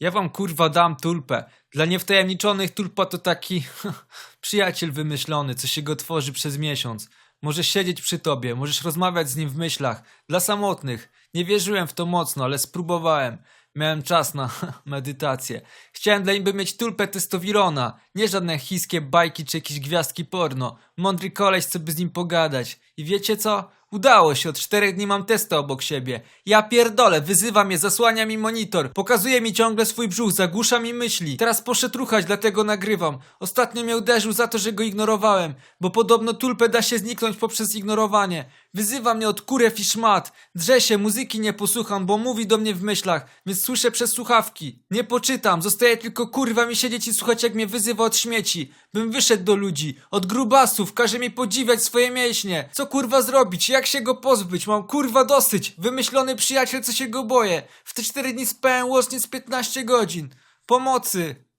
Ja wam kurwa dam tulpę. Dla niewtajemniczonych tulpa to taki przyjaciel wymyślony, co się go tworzy przez miesiąc. Możesz siedzieć przy tobie, możesz rozmawiać z nim w myślach. Dla samotnych. Nie wierzyłem w to mocno, ale spróbowałem. Miałem czas na medytację. Chciałem dla niby mieć tulpę testowirona. Nie żadne chińskie bajki czy jakieś gwiazdki porno. Mądry koleś, co by z nim pogadać. I wiecie co? Udało się, od czterech dni mam testę obok siebie. Ja pierdolę, wyzywa mnie, zasłania mi monitor, pokazuje mi ciągle swój brzuch, zagłusza mi myśli. Teraz poszedł ruchać, dlatego nagrywam. Ostatnio mnie uderzył za to, że go ignorowałem, bo podobno tulpę da się zniknąć poprzez ignorowanie. Wyzywa mnie od kurew i szmat. Drze się, muzyki nie posłucham, bo mówi do mnie w myślach, więc słyszę przez słuchawki. Nie poczytam, zostaje tylko kurwa mi siedzieć i słuchać jak mnie wyzywa od śmieci. Bym wyszedł do ludzi, od grubasów, każe mi podziwiać swoje mięśnie. Co kurwa zrobić, jak się go pozbyć? Mam kurwa dosyć. Wymyślony przyjaciel, co się go boję. W te cztery dni spałem łącznie z 15 godzin. Pomocy!